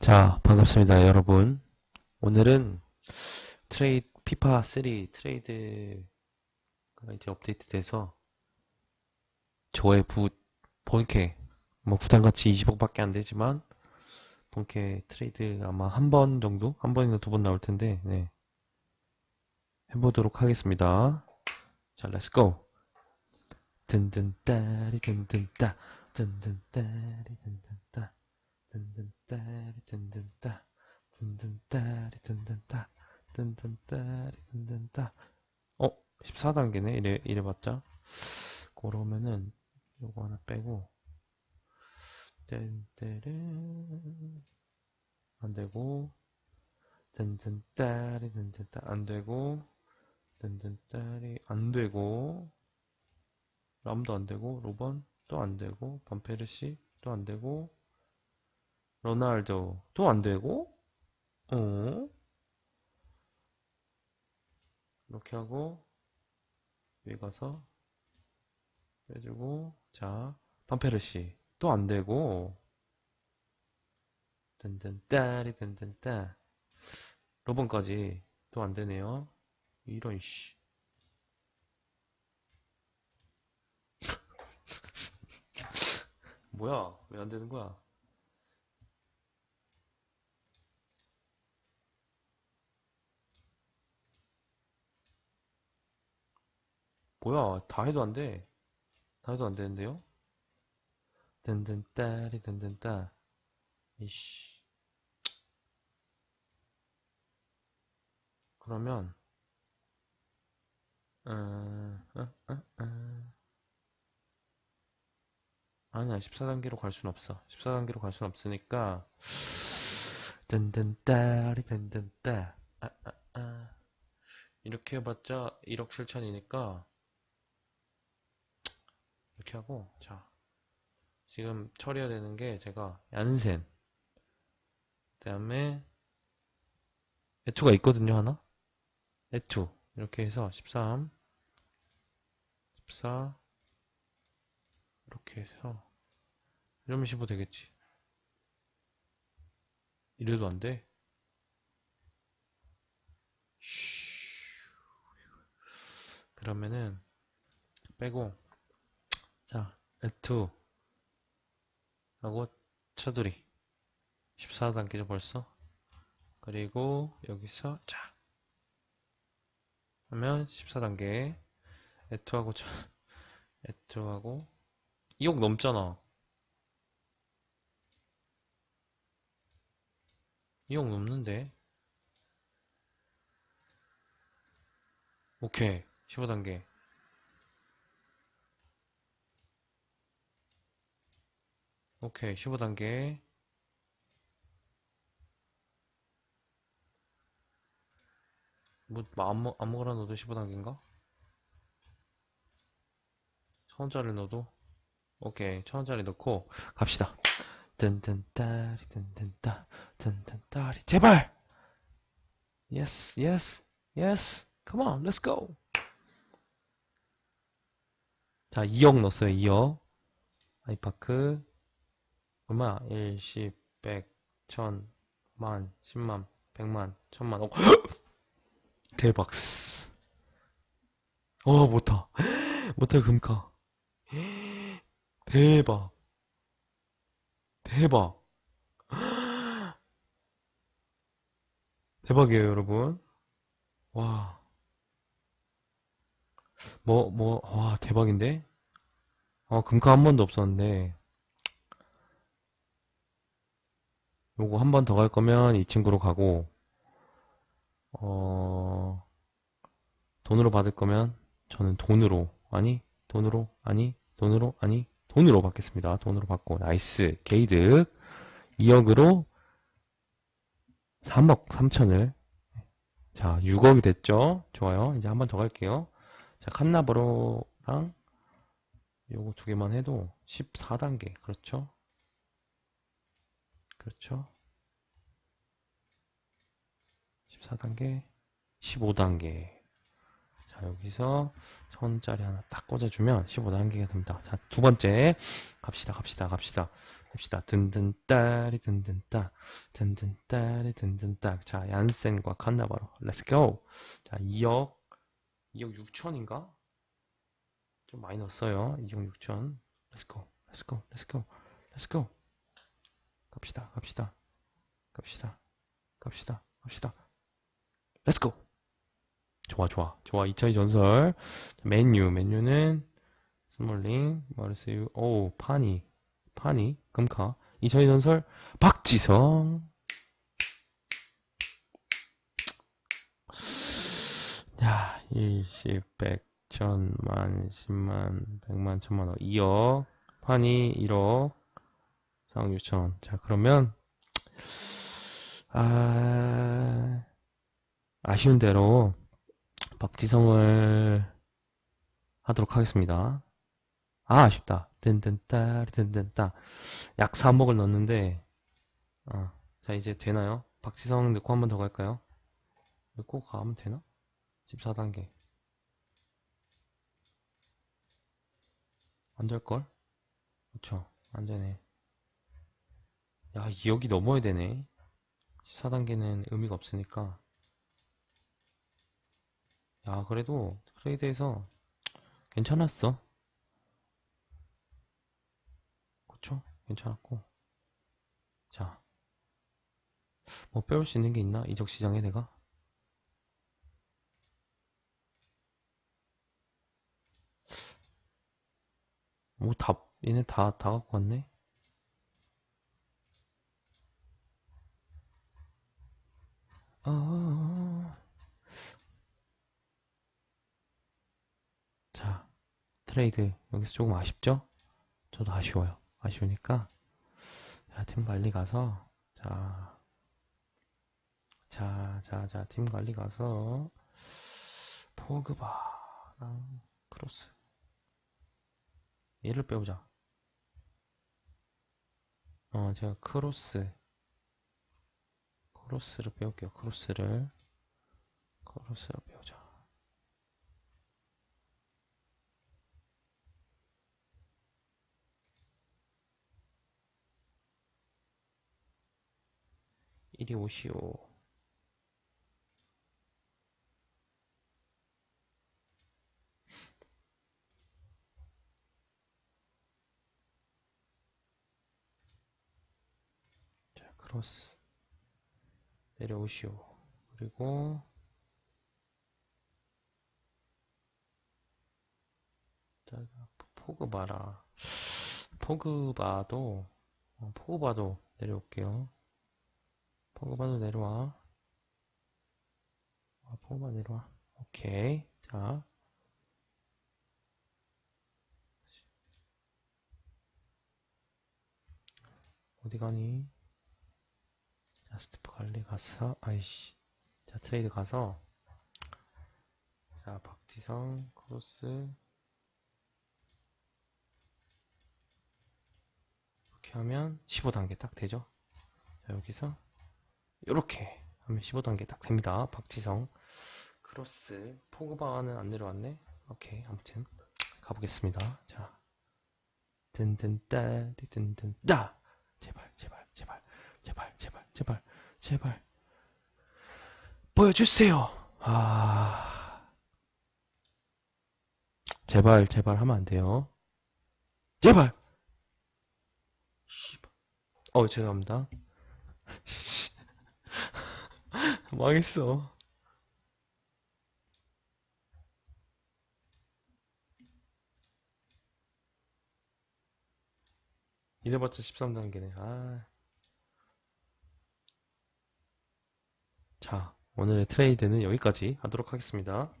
자, 반갑습니다, 여러분. 오늘은 트레이드, 피파 3 트레이드가 이제 업데이트돼서 저의 부, 본캐, 뭐 부담 같이 20억밖에 안 되지만, 본캐 트레이드 아마 한 번 정도? 한 번이나 두 번 나올 텐데, 네. 해보도록 하겠습니다. 자, 렛츠 고! 든든따리 든든따, 든든따리 든든따. 든든따리 든든따. 든든따리 든든따. 든든따리 든든따. 어? 14단계네? 이래 이래봤자. 그러면은 요거 하나 빼고. 땡때르 안되고. 든든따리 든든따. 안되고. 든든따리. 안되고. 람도 안되고. 로번 또 안되고. 반페르시 또 안되고 로날도 또 안되고? 어? 이렇게 하고 위에 가서 빼주고 자 반페르시 또 안 되고. 든든따리 든든따. 로번까지 또 안 되네요. 이런 씨. 뭐야? 왜 안 되는 거야 뭐야 다 해도 안 돼. 다 해도 안 되는데요? 든든따리 든든따 이씨 그러면 어, 어, 어, 어. 아니야 14단계로 갈 순 없어 14단계로 갈 순 없으니까 든든따리 든든따 아, 아, 아. 이렇게 해봤자 1억 7천이니까 이렇게 하고 자 지금 처리해야 되는 게 제가 얀센 그 다음에 에투가 있거든요 하나? 에투 이렇게 해서 13 14 이렇게 해서 이러면 15 되겠지. 이래도 안돼? 그러면은 빼고 자, L2 하고 차두리. 14단계죠 벌써. 그리고 여기서 자. 하면 14단계. L2하고 차 L2하고. 2억 넘잖아. 2억 넘는데? 오케이. 15단계 오케이 15단계. 뭐 아무, 아무거나 넣어도 15단계인가? 천원짜리 넣어도? 오케이 천원짜리 넣고 갑시다. 든든따리 든든따 든든따리. 제발! 예스 예스 예스 come on let's go. 자 2억 넣었어요 2억. 아이파크 얼마? 1, 10, 100, 1000, 만, 10만, 100만, 1000만. 어. 대박. 어, 못하. 못하, 금카. 대박. 대박. 대박이에요, 여러분. 와. 뭐, 뭐, 와, 대박인데? 어, 금카 한 번도 없었는데. 요거 한 번 더 갈 거면 이 친구로 가고 어 돈으로 받을 거면 저는 돈으로 아니 돈으로 아니 돈으로 아니 돈으로 받겠습니다. 돈으로 받고 나이스. 게이득. 2억으로 3억 3천을. 자 6억이 됐죠? 좋아요. 이제 한 번 더 갈게요. 자 칸나버로랑 요거 두 개만 해도 14단계. 그렇죠? 그렇죠? 14단계, 15단계. 자, 자, 여기서 천원짜리 하나 딱 꽂아주면 15단계가 됩니다. 자, 두 번째. 갑시다, 갑시다, 갑시다. 갑시다. 든든따리, 든든따. 든든따리, 든든따. 자, 얀센과 칸나바로. 렛츠고! 자, 2억. 2억 6천인가? 좀 많이 넣었어요. 2억 6천. 렛츠고, 렛츠고, 렛츠고, 렛츠고. 갑시다, 갑시다. 갑시다, 갑시다, 갑시다. 렛츠고! 좋아, 좋아. 좋아. 2차의 전설. 자, 맨유. 맨유는 스몰링, 마르세유, 오, 파니. 파니, 금카. 2차의 전설. 박지성. 자, 20, 100, 1000, 만, 10만, 100만, 1000만 원. 2억. 파니 1억. 상 6천. 자, 그러면 아, 아쉬운 대로 박지성을 하도록 하겠습니다. 아, 아쉽다. 든든따, 든든따. 약 3억을 넣었는데, 아, 자, 이제 되나요? 박지성 넣고 한 번 더 갈까요? 넣고 가면 되나? 14단계. 안 될걸? 그쵸. 안 되네. 야, 2억이 넘어야 되네. 14단계는 의미가 없으니까. 야, 그래도 트레이드에서 괜찮았어. 그쵸? 괜찮았고. 자. 뭐 빼올 수 있는 게 있나? 이적 시장에 내가? 뭐 다, 얘네 다, 다 갖고 왔네? 어... 자, 트레이드. 여기서 조금 아쉽죠? 저도 아쉬워요. 아쉬우니까. 자, 팀 관리 가서, 자, 자, 자, 자, 팀 관리 가서, 포그바랑 크로스. 얘를 빼보자. 어, 제가 크로스. 크로스를 빼올게요. 크로스를. 크로스를 빼오자. 이리 오시오. 자, 크로스. 내려오시오. 그리고 자, 포그바라. 포그바도 어, 포그바도 내려올게요. 포그바도 내려와. 아, 포그바 내려와. 오케이. 자. 어디 가니? 자, 스태프 관리 가서, 아이씨. 자, 트레이드 가서, 자, 박지성, 크로스. 이렇게 하면 15단계 딱 되죠? 자, 여기서, 이렇게 하면 15단계 딱 됩니다. 박지성, 크로스. 포그바는 안 내려왔네? 오케이. 아무튼, 가보겠습니다. 자. 든든따리 든든따! 제발, 제발, 제발, 제발, 제발, 제발, 제발. 보여주세요. 아. 제발, 제발 하면 안 돼요. 제발! 어, 죄송합니다. 씨. 망했어. 이래봤자 13단계네. 아. 자, 오늘의 트레이드는 여기까지 하도록 하겠습니다.